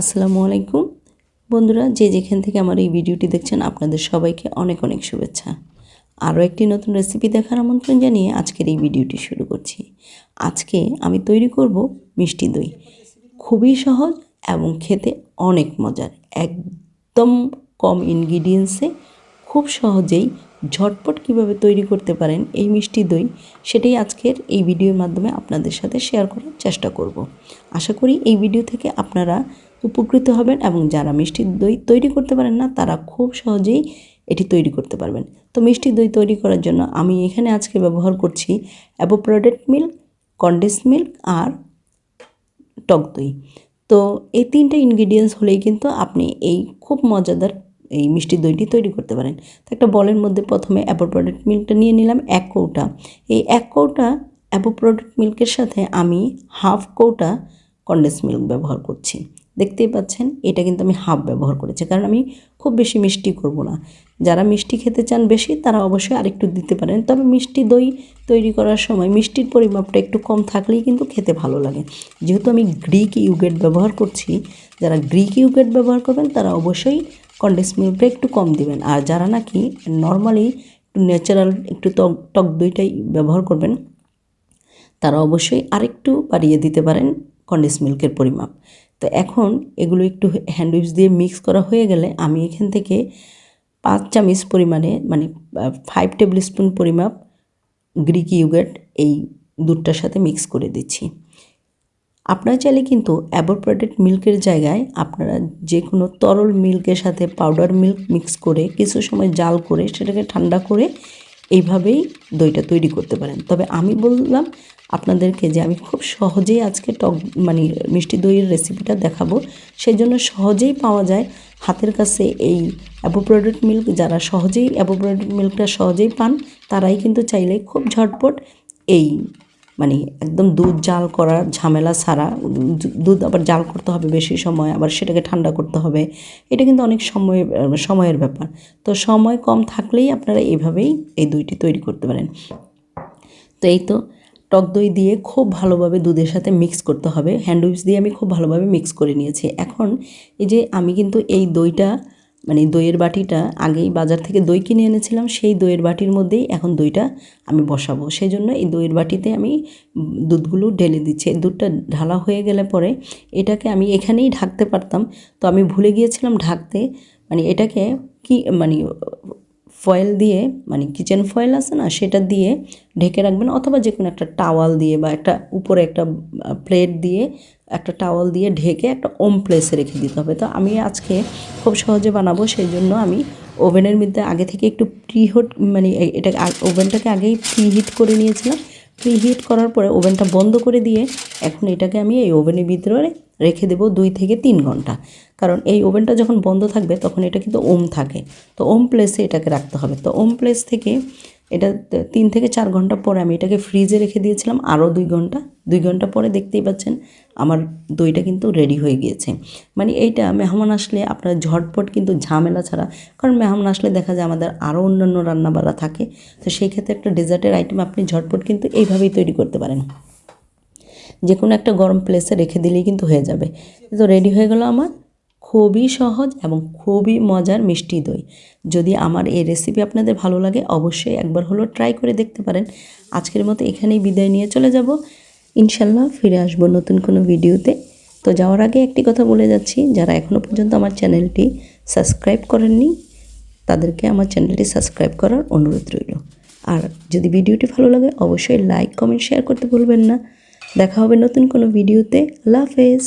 আসসালামু আলাইকুম। বন্ধুরা, যে যেখান থেকে আমার এই ভিডিওটি দেখছেন, আপনাদের সবাইকে অনেক অনেক শুভেচ্ছা। আরও একটি নতুন রেসিপি দেখার আমন্ত্রণ জানিয়ে আজকের এই ভিডিওটি শুরু করছি। আজকে আমি তৈরি করব মিষ্টি দই। খুবই সহজ এবং খেতে অনেক মজার। একদম কম ইনগ্রিডিয়েন্টসে খুব সহজেই ঝটপট কীভাবে তৈরি করতে পারেন এই মিষ্টি দই, সেটাই আজকের এই ভিডিওর মাধ্যমে আপনাদের সাথে শেয়ার করার চেষ্টা করব। আশা করি এই ভিডিও থেকে আপনারা উপকৃত হবেন এবং যারা মিষ্টি দই তৈরি করতে পারেন না, তারা খুব সহজেই এটি তৈরি করতে পারবেন। তো মিষ্টি দই তৈরি করার জন্য আমি এখানে আজকে ব্যবহার করছি অ্যাবোপ্রোডেট মিল্ক কন্ডেন্স মিল্ক আর টক দই। তো এই তিনটা ইনগ্রিডিয়েন্টস হলেই কিন্তু আপনি এই খুব মজাদার এই মিষ্টি দইটি তৈরি করতে পারেন। তো একটা বলের মধ্যে প্রথমে অ্যাপোপ্রোডেট মিল্কটা নিয়ে নিলাম এক কৌটা। এই এক কৌটা অ্যাপোপ্রোডেট মিল্কের সাথে আমি হাফ কৌটা কন্ডেন্স মিল্ক ব্যবহার করছি। দেখতেই পাচ্ছেন, এটা কিন্তু আমি হাফ ব্যবহার করেছি। কারণ আমি খুব বেশি মিষ্টি করব না। যারা মিষ্টি খেতে চান বেশি, তারা অবশ্যই আরেকটু দিতে পারেন। তবে মিষ্টি দই তৈরি করার সময় মিষ্টির পরিমাপটা একটু কম থাকলেই কিন্তু খেতে ভালো লাগে। যেহেতু আমি গ্রিক ইউগেট ব্যবহার করছি, যারা গ্রিক ইউগেট ব্যবহার করবেন, তারা অবশ্যই কন্ডেন্স মিল্কটা একটু কম দিবেন। আর যারা নাকি নর্মালি একটু ন্যাচারাল, একটু টক টক দইটাই ব্যবহার করবেন, তারা অবশ্যই আরেকটু বাড়িয়ে দিতে পারেন কন্ডেন্স মিল্কের পরিমাপ। তো এখন এগুলো একটু হ্যান্ড উইপস দিয়ে মিক্স করা হয়ে গেলে আমি এখান থেকে পাঁচ চামচ পরিমাণে মানে ফাইভ টেবিল স্পুন পরিমাপ গ্রিক ইউগেট এই দুধটার সাথে মিক্স করে দিচ্ছি। আপনারা চাইলে কিন্তু অ্যাবোপ্রোডেট মিল্কের জায়গায় আপনারা যে কোনো তরল মিল্কের সাথে পাউডার মিল্ক মিক্স করে কিছু সময় জাল করে সেটাকে ঠান্ডা করে এইভাবেই দইটা তৈরি করতে পারেন। তবে আমি বললাম আপনাদেরকে যে আমি খুব সহজেই আজকে টক মানে মিষ্টি দইয়ের রেসিপিটা দেখাবো। সেই জন্য সহজেই পাওয়া যায়। হাতের কাছে এই অ্যাপোপ্রোডেট মিল্ক যারা সহজেই অ্যাপোপ্রোডেট মিল্কটা সহজেই পান, তারাই কিন্তু চাইলে খুব ঝটপট এই মানে একদম দুধ জাল করার ঝামেলা ছাড়া, দুধ আবার জাল করতে হবে বেশি সময়, আবার সেটাকে ঠান্ডা করতে হবে। এটা কিন্তু অনেক সময়, সময়ের ব্যাপার। তো সময় কম থাকলেই আপনারা এইভাবেই এই দইটি তৈরি করতে পারেন। তো এই তো, টক দই দিয়ে খুব ভালোভাবে দুধের সাথে মিক্স করতে হবে। হ্যান্ড উইপস দিয়ে আমি খুব ভালোভাবে মিক্স করে নিয়েছি। এখন এই যে আমি কিন্তু এই দইটা মানে দইয়ের বাটিটা আগেই বাজার থেকে দই কিনে এনেছিলাম, সেই দইয়ের বাটির মধ্যেই এখন দইটা আমি বসাবো। সেই জন্য এই দইয়ের বাটিতে আমি দুধগুলো ঢেলে দিচ্ছি। দুধটা ঢালা হয়ে গেলে পরে এটাকে আমি এখানেই ঢাকতে পারতাম। তো আমি ভুলে গিয়েছিলাম ঢাকতে। মানে এটাকে কি মানে ফয়েল দিয়ে মানে কিচেন ফয়েল আছে না, সেটা দিয়ে ঢেকে রাখবেন অথবা যে কোনো একটা টাওয়াল দিয়ে বা একটা উপরে একটা প্লেট দিয়ে একটা টাওয়াল দিয়ে ঢেকে একটা ওম প্লেসে রেখে দিতে হবে। তো আমি আজকে খুব সহজে বানাবো সেই জন্য আমি ওভেনের মধ্যে আগে থেকে একটু প্রিহট মানে এটা ওভেনটাকে আগেই প্রিহিট করে নিয়েছিলাম। প্রিহিট করার পরে ওভেনটা বন্ধ করে দিয়ে এখন এটাকে আমি এই ওভেনের ভিতরে রেখে দেবো দুই থেকে তিন ঘণ্টা। কারণ এই ওভেনটা যখন বন্ধ থাকবে তখন এটা কিন্তু ওম থাকে। তো ওম প্লেসে এটাকে রাখতে হবে। তো ওম প্লেস থেকে এটা তিন থেকে চার ঘণ্টা পরে আমি এটাকে ফ্রিজে রেখে দিয়েছিলাম আরও দুই ঘণ্টা। দুই ঘণ্টা পরে দেখতেই পাচ্ছেন আমার দইটা কিন্তু রেডি হয়ে গিয়েছে। মানে এইটা মেহমান আসলে আপনার ঝটপট কিন্তু ঝামেলা ছাড়া, কারণ মেহমান আসলে দেখা যায় আমাদের আরও অন্যান্য রান্নাবাড়া থাকে। তো সেই ক্ষেত্রে একটা ডেজার্টের আইটেম আপনি ঝটপট কিন্তু এইভাবেই তৈরি করতে পারেন। যে কোনো একটা গরম প্লেসে রেখে দিলেই কিন্তু হয়ে যাবে। তো রেডি হয়ে গেল আমার। খুবই সহজ এবং খুবই মজার মিষ্টি দই। যদি আমার এই রেসিপি আপনাদের ভালো লাগে, অবশ্যই একবার হলো ট্রাই করে দেখতে পারেন। আজকের মতো এখানেই বিদায় নিয়ে চলে যাব। ইনশাল্লাহ ফিরে আসব নতুন কোনো ভিডিওতে। তো যাওয়ার আগে একটি কথা বলে যাচ্ছি, যারা এখনও পর্যন্ত আমার চ্যানেলটি সাবস্ক্রাইব করেননি, তাদেরকে আমার চ্যানেলটি সাবস্ক্রাইব করার অনুরোধ রইল। আর যদি ভিডিওটি ভালো লাগে, অবশ্যই লাইক কমেন্ট শেয়ার করতে ভুলবেন না। দেখা হবে নতুন কোনো ভিডিওতে। আল্লাহ হাফেজ।